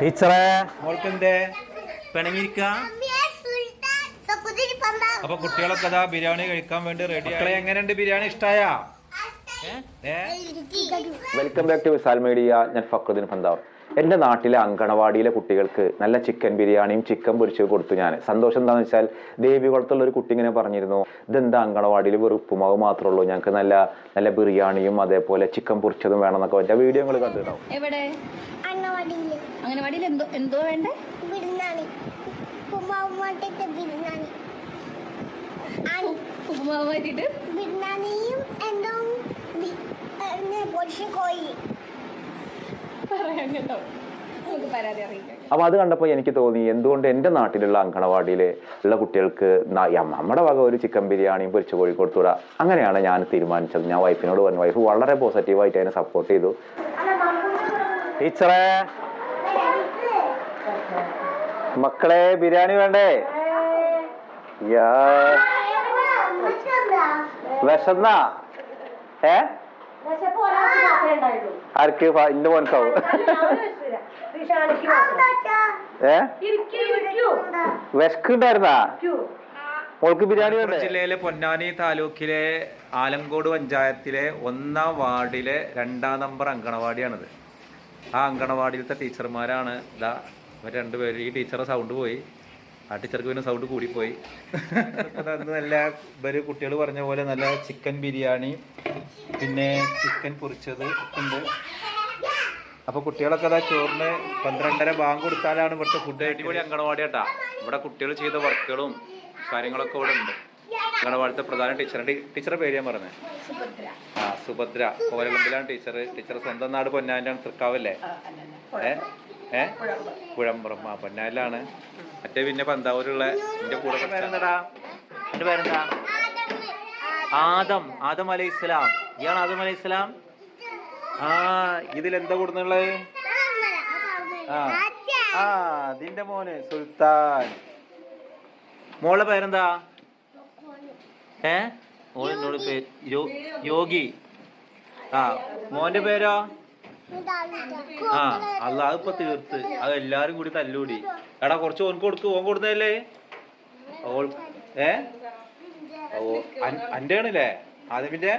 ടീച്ചറേ. മോൾക്ക് എന്തേ പിണങ്ങിയിരിക്ക? അപ്പൊ കുട്ടികളൊക്കെ അതാ ബിരിയാണി കഴിക്കാൻ വേണ്ടി റെഡി എങ്ങനെയുണ്ട് biryani? ഇഷ്ടായ? Welcome back to Visal media ഞാൻ ഫക്രുദ്ദീൻ ഫന്താവ് എന്റെ നാട്ടിലെ അങ്കണവാടിയിലെ കുട്ടികൾക്ക് നല്ല ചിക്കൻ ബിരിയാണിയും ചിക്കൻ പൊരിച്ചു കൊടുത്തു ഞാൻ. സന്തോഷം എന്താണെന്ന് വെച്ചാൽ ദേവികുളത്തുള്ള ഒരു കുട്ടി ഇങ്ങനെ പറഞ്ഞിരുന്നു ഇതെന്താ അങ്കണവാടിയിൽ വെറും ഉപ്പുമാവ് മാത്രമേ ഉള്ളൂ ഞങ്ങൾക്ക് നല്ല നല്ല ബിരിയാണിയും അതേപോലെ ചിക്കൻ പൊരിച്ചതും വേണം എന്നൊക്കെ എന്റെ വീഡിയോ നിങ്ങൾ കണ്ടിട്ടുണ്ടാവും. എവിടെ? അങ്കണവാടിയിൽ. എന്തോ എന്തോ വേണ്ടേ? ബിരുന്നാണി ഉമ്മാവുമാട്ടത്തെ ബിരുന്നാണി ഉപ്പുമാവ് ബിരുന്നാണിയും എന്തോ പൊരിച്ച കോഴി കേട്ടോ നമുക്ക് പരാതി അറിയിക്കാം. അപ്പോൾ അത് കണ്ടപ്പോൾ എനിക്ക് തോന്നി എന്തുകൊണ്ട് എന്റെ നാട്ടിലുള്ള അങ്കണവാടിയിൽ ഉള്ള കുട്ടികൾക്ക് നമ്മുടെ വക ഒരു ചിക്കൻ ബിരിയാണിയും പൊരിച്ച കോഴി കൊടുത്തൂടാ അങ്ങനെയാണ് ഞാൻ തീരുമാനിച്ചത്. ഞാൻ വൈഫിനോട് പറഞ്ഞു വൈഫ് വളരെ പോസിറ്റീവായിട്ട് അതിനെ സപ്പോർട്ട് ചെയ്തു. ടീച്ചറേ മക്കളെ ബിരിയാണി വേണ്ടേ? യാ. വിശന്നാ. ഏ? ആർക്ക് ഇന്ന് മനസ്സാവും ഏ? വിശക്കുണ്ടായിരുന്നാ? മോൾക്ക് ബിരിയാണി വേണ്ടേ? ജില്ലയിലെ പൊന്നാനി താലൂക്കിലെ ആലങ്കോട് പഞ്ചായത്തിലെ ഒന്നാം വാർഡിലെ രണ്ടാം നമ്പർ അങ്കണവാടിയാണിത്. ആ അങ്കണവാടിയിലത്തെ ടീച്ചർമാരാണ്. ഇതാ ഇവർ രണ്ടുപേരും ഈ ടീച്ചറെ സൗണ്ട് പോയി. ആ ടീച്ചർക്ക് പിന്നെ സൗണ്ട് കൂടിപ്പോയി. അന്ന് നല്ല ഇവർ കുട്ടികൾ പറഞ്ഞ പോലെ നല്ല ചിക്കൻ ബിരിയാണി പിന്നെ ചിക്കൻ പൊരിച്ചത് ഉണ്ട്. അപ്പൊ കുട്ടികളൊക്കെ അതാ ചോറിന് പന്ത്രണ്ടര ബാങ്ക് കൊടുത്താലാണ് ഇവിടുത്തെ ഫുഡ് അടിപൊളി അങ്കണവാടി കേട്ടാ ഇവിടെ കുട്ടികൾ ചെയ്ത വർക്കുകളും കാര്യങ്ങളൊക്കെ ഇവിടെ ഉണ്ട്. അങ്കണവാടിത്തെ പ്രധാന ടീച്ചർ ടീച്ചറെ പേര് ഞാൻ പറഞ്ഞത് ആ സുഭദ്ര. കോലമ്പലാണ് ടീച്ചർ ടീച്ചർ സ്വന്തം നാട് പൊന്നാന്റെ തൃക്കാവല്ലേ ഏ? ഏ? പുഴമ്പുറം ആ പൊന്നാലിലാണ് മറ്റേ പിന്നെ പന്താവൂരുള്ള എന്റെ കൂടെ പേരെന്താടാ? പേരെന്താ? ആദം. ആദം അലൈഹി ഇസ്ലാം ഇയാൾ ആദം അലൈഹി ഇസ്ലാം ആ ഇതിലെന്താ കൂടുന്നുള്ളത് ആ. ആ അതിന്റെ മോന് സുൽത്താൻ. മോളെ പേരെന്താ? ഏ? മോളെന്നോട് പേര്? യോഗി. ആ മോന്റെ പേരോ? ആ അല്ല അതിപ്പോ തീർത്ത്. അത് എല്ലാരും കൂടി തല്ലൂടി. എടാ കുറച്ച് ഓൻ കൊടുക്ക് ഓൻ കൊടുത്തല്ലേ ഓൾ ഏ? ഓ അന്റെ ആണല്ലേ ആദ്യമിന്റെ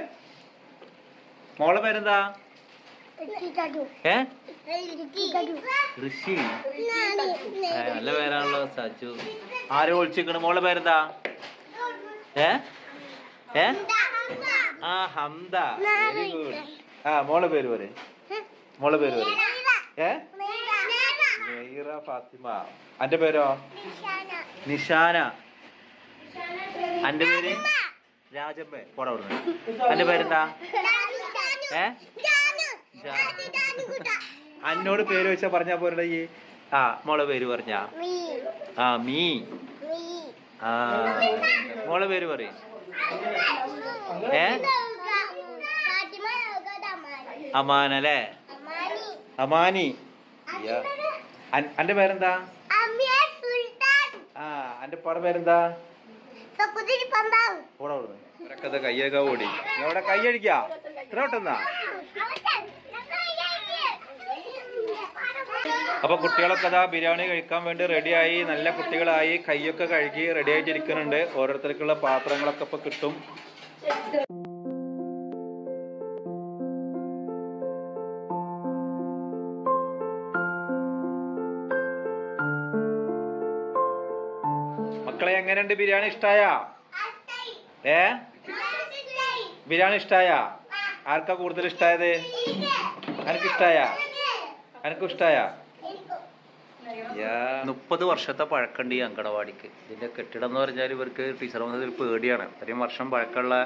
മോളെ പേരെന്താ? ഋഷി. നല്ല പേരാണല്ലോ സജു. ആരെ വിളിച്ചിരിക്കണ്? മോളെ പേരെന്താ? ഏ? ഏ? ആ ഹംദ. വെരി ഗുഡ് ആ മോളെ പേര് പറ മോളെ പേര് പറയും. ഏ? മെയ്റ ഫാത്തിമ. അന്റെ പേരോ? നിഷാന. അന്റെ പേര് രാജമ്മ. പോടാ അവിടുന്ന്. അന്റെ പേരെന്താ? ഏ? അന്നോട് പേര് വെച്ചാ പറഞ്ഞാ പോരട ഈ. ആ മോളെ പേര് പറഞ്ഞ. ആ മീ. ആ. മോളെ പേര് പറയും. ഏ? അമാനല്ലേ അമാനി. അന്റെ പേരെന്താ? ആ അന്റെ പട പേരെന്താ? കയ്യൊക്കെ ഓടി. ഇത്ര പെട്ടെന്നാ? അപ്പൊ കുട്ടികളൊക്കെ അതാ ബിരിയാണി കഴിക്കാൻ വേണ്ടി റെഡിയായി. നല്ല കുട്ടികളായി. കൈയൊക്കെ കഴുകി റെഡി ആയിട്ടിരിക്കുന്നുണ്ട് ഓരോരുത്തർക്കുള്ള പാത്രങ്ങളൊക്കെ ഇപ്പൊ കിട്ടും. മക്കളെ എങ്ങനെയുണ്ട്? ബിരിയാണി ഇഷ്ടായ? ഏ? ബിരിയാണി ഇഷ്ടായ? ആർക്കാ കൂടുതൽ ഇഷ്ടായത്? എനിക്കിഷ്ടായ എനിക്കും ഇഷ്ടായ മുപ്പത് വർഷത്തെ പഴക്കമുണ്ട് ഈ അങ്കണവാടിക്ക്. ഇതിന്റെ കെട്ടിടം എന്ന് പറഞ്ഞാൽ ഇവർക്ക് ടീച്ചർ വന്നതിൽ പേടിയാണ്. ഇത്രയും വർഷം പഴക്കമുള്ള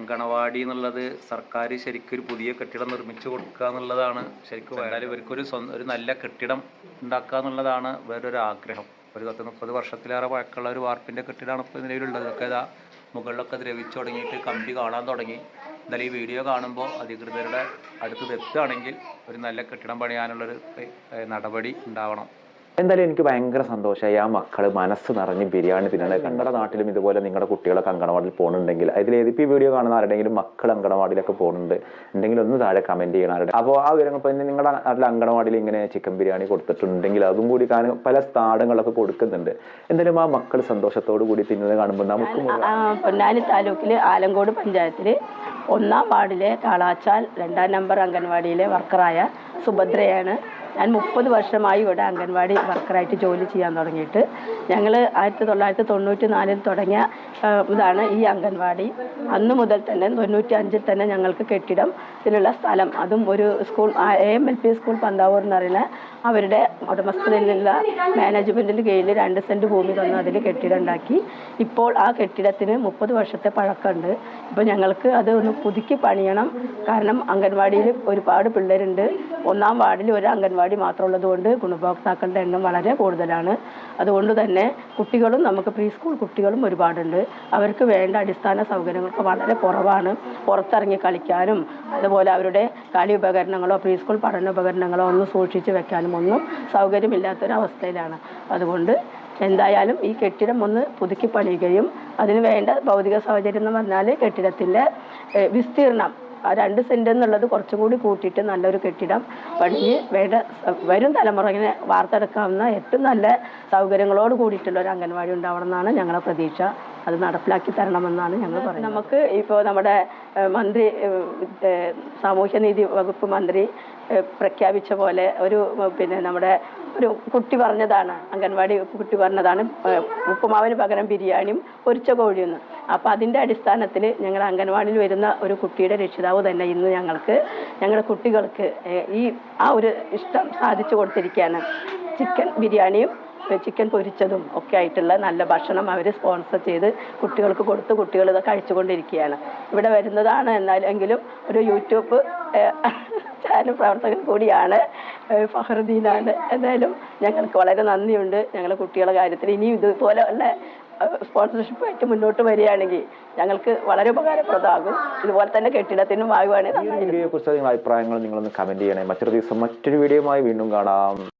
അങ്കണവാടി എന്നുള്ളത് സർക്കാർ ശരിക്കും ഒരു പുതിയ കെട്ടിടം നിർമ്മിച്ചു കൊടുക്കുക എന്നുള്ളതാണ് ശരിക്കും ഇവർക്കൊരു സ്വന്തം ഒരു നല്ല കെട്ടിടം ഉണ്ടാക്കുക എന്നുള്ളതാണ് വേറൊരു ആഗ്രഹം. ഒരു പത്ത് മുപ്പത് വർഷത്തിലേറെ പഴക്കമുള്ള ഒരു വാർപ്പിന്റെ കെട്ടിടമാണ് ഇപ്പോൾ നിലവിലുള്ളത്. ഒക്കെ ഇതാ മുകളിലൊക്കെ ദ്രവിച്ചു തുടങ്ങിയിട്ട് കമ്പി കാണാൻ തുടങ്ങി. എന്നാലും ഈ വീഡിയോ കാണുമ്പോൾ അധികൃതരുടെ അടുത്ത് എത്തുകയാണെങ്കിൽ ഒരു നല്ല കെട്ടിടം പണിയാനുള്ളൊരു നടപടി ഉണ്ടാവണം. എന്തായാലും എനിക്ക് ഭയങ്കര സന്തോഷമായി. ആ മക്കൾ മനസ്സ് നിറഞ്ഞ് ബിരിയാണി തിന്നണത് നിങ്ങളുടെ നാട്ടിലും ഇതുപോലെ നിങ്ങളുടെ കുട്ടികളൊക്കെ അങ്കണവാടിയിൽ പോകുന്നുണ്ടെങ്കിൽ. അതിൽ ഏത് ഈ വീഡിയോ കാണുന്ന ആരുടെങ്കിലും മക്കൾ അങ്കണവാടിയിലൊക്കെ പോകുന്നുണ്ട്. ഉണ്ടെങ്കിൽ ഒന്ന് താഴെ കമന്റ് ചെയ്യണം ആരുടെ. അപ്പോൾ ആ വിവരങ്ങൾ ഇപ്പോൾ നിങ്ങളുടെ നാട്ടിൽ അങ്കണവാടിയിൽ ഇങ്ങനെ ചിക്കൻ ബിരിയാണി കൊടുത്തിട്ടുണ്ടെങ്കിൽ അതും കൂടി കാണും പല സ്ഥാടങ്ങളൊക്കെ കൊടുക്കുന്നുണ്ട്. എന്തായാലും ആ മക്കൾ സന്തോഷത്തോടു കൂടി തിന്നത് കാണുമ്പോൾ നമുക്ക് പൊന്നാനി താലൂക്കിൽ ആലങ്കോട് പഞ്ചായത്തിൽ ഒന്നാം വാർഡിലെ കാളാച്ചാൽ രണ്ടാം നമ്പർ അംഗൻവാടിയിലെ വർക്കറായ സുഭദ്രയാണ് ഞാൻ മുപ്പത് വർഷമായി ഇവിടെ അംഗൻവാടി വർക്കറായിട്ട് ജോലി ചെയ്യാൻ തുടങ്ങിയിട്ട്. ഞങ്ങൾ ആയിരത്തി തൊള്ളായിരത്തി തൊണ്ണൂറ്റി നാലിൽ തുടങ്ങിയ ഇതാണ് ഈ അംഗൻവാടി. അന്ന് മുതൽ തന്നെ തൊണ്ണൂറ്റി അഞ്ചിൽ തന്നെ ഞങ്ങൾക്ക് കെട്ടിടം ഇതിലുള്ള സ്ഥലം. അതും ഒരു school A M L P school Panthavoor എന്ന് പറയുന്ന അവരുടെ ഉടമസ്ഥതയിലുള്ള മാനേജ്മെന്റിന് കീഴിൽ രണ്ട് സെന്റ് ഭൂമി തന്നു അതിൽ കെട്ടിടം ഉണ്ടാക്കി. ഇപ്പോൾ ആ കെട്ടിടത്തിന് മുപ്പത് വർഷത്തെ പഴക്കമുണ്ട്. ഇപ്പോൾ ഞങ്ങൾക്ക് അത് ഒന്ന് പുതുക്കി പണിയണം. കാരണം അംഗൻവാടിയിൽ ഒരുപാട് പിള്ളേരുണ്ട്. ഒന്നാം വാർഡിൽ ഒരു അംഗൻവാടി മാത്രമുള്ളത് കൊണ്ട് ഗുണഭോക്താക്കളുടെ എണ്ണം വളരെ കൂടുതലാണ്. അതുകൊണ്ട് തന്നെ കുട്ടികളും നമുക്ക് പ്രീ സ്കൂൾ കുട്ടികളും ഒരുപാടുണ്ട്. അവർക്ക് വേണ്ട അടിസ്ഥാന സൗകര്യങ്ങളൊക്കെ വളരെ കുറവാണ്. പുറത്തിറങ്ങി കളിക്കാനും അതുപോലെ അവരുടെ കളി ഉപകരണങ്ങളോ പ്രീ സ്കൂൾ പഠന ഉപകരണങ്ങളോ ഒന്നും സൂക്ഷിച്ച് വെക്കാനും ഒന്നും സൗകര്യമില്ലാത്തൊരവസ്ഥയിലാണ്. അതുകൊണ്ട് എന്തായാലും ഈ കെട്ടിടം ഒന്ന് പുതുക്കി പണിയുകയും അതിന് വേണ്ട ഭൗതിക സൗകര്യം എന്ന് പറഞ്ഞാൽ കെട്ടിടത്തിന്റെ വിസ്തീർണം. രണ്ട് സെന്റ് എന്നുള്ളത് കുറച്ചും കൂടി കൂട്ടിയിട്ട് നല്ലൊരു കെട്ടിടം പണിഞ്ഞ് വേണ്ട വരും തലമുറയെ വാർത്തെടുക്കാവുന്ന ഏറ്റവും നല്ല സൗകര്യങ്ങളോട് കൂടിയിട്ടുള്ള ഒരു അംഗൻവാടി ഉണ്ടാവണം എന്നാണ് ഞങ്ങളുടെ പ്രതീക്ഷ. അത് നടപ്പിലാക്കി തരണമെന്നാണ് ഞങ്ങൾ പറയുന്നത്. നമുക്ക് ഇപ്പോൾ നമ്മുടെ മന്ത്രി സാമൂഹ്യനീതി വകുപ്പ് മന്ത്രി പ്രഖ്യാപിച്ച പോലെ ഒരു പിന്നെ നമ്മുടെ ഒരു കുട്ടി പറഞ്ഞതാണ് അംഗൻവാടി കുട്ടി പറഞ്ഞതാണ് ഉപ്പുമാവിന് പകരം ബിരിയാണിയും പൊരിച്ച കോഴിയെന്ന് അപ്പോൾ അതിന്റെ അടിസ്ഥാനത്തിൽ ഞങ്ങൾ അംഗൻവാടിയിൽ വരുന്ന ഒരു കുട്ടിയുടെ രക്ഷിതാവ് തന്നെ ഇന്ന് ഞങ്ങൾക്ക് ഞങ്ങളുടെ കുട്ടികൾക്ക് ഈ ആ ഒരു ഇഷ്ടം സാധിച്ചു കൊടുത്തിരിക്കുകയാണ്. ചിക്കൻ ബിരിയാണിയും ചിക്കൻ പൊരിച്ചതും ഒക്കെ ആയിട്ടുള്ള നല്ല ഭക്ഷണം അവർ സ്പോൺസർ ചെയ്ത് കുട്ടികൾക്ക് കൊടുത്ത് കുട്ടികൾ ഇത് കഴിച്ചുകൊണ്ടിരിക്കുകയാണ്. ഇവിടെ വരുന്നതാണ് എന്നാലെങ്കിലും ഒരു യൂട്യൂബ് ചാനൽ പ്രവർത്തകൻ കൂടിയാണ് ഫഹറുദ്ദീനാണ്. എന്തായാലും ഞങ്ങൾക്ക് വളരെ നന്ദിയുണ്ട്. ഞങ്ങളുടെ കുട്ടികളുടെ കാര്യത്തിൽ ഇനിയും ഇതുപോലെ ഉള്ള സ്പോൺസർഷിപ്പായിട്ട് മുന്നോട്ട് വരികയാണെങ്കിൽ ഞങ്ങൾക്ക് വളരെ ഉപകാരപ്രദമാകും. ഇതുപോലെ തന്നെ കെട്ടിടത്തിനും ആകുവാണെങ്കിൽ അഭിപ്രായങ്ങൾ നിങ്ങളൊന്ന് കമന്റ് ചെയ്യണേ. മറ്റൊരു ദിവസം മറ്റൊരു വീഡിയോയുമായി വീണ്ടും കാണാം.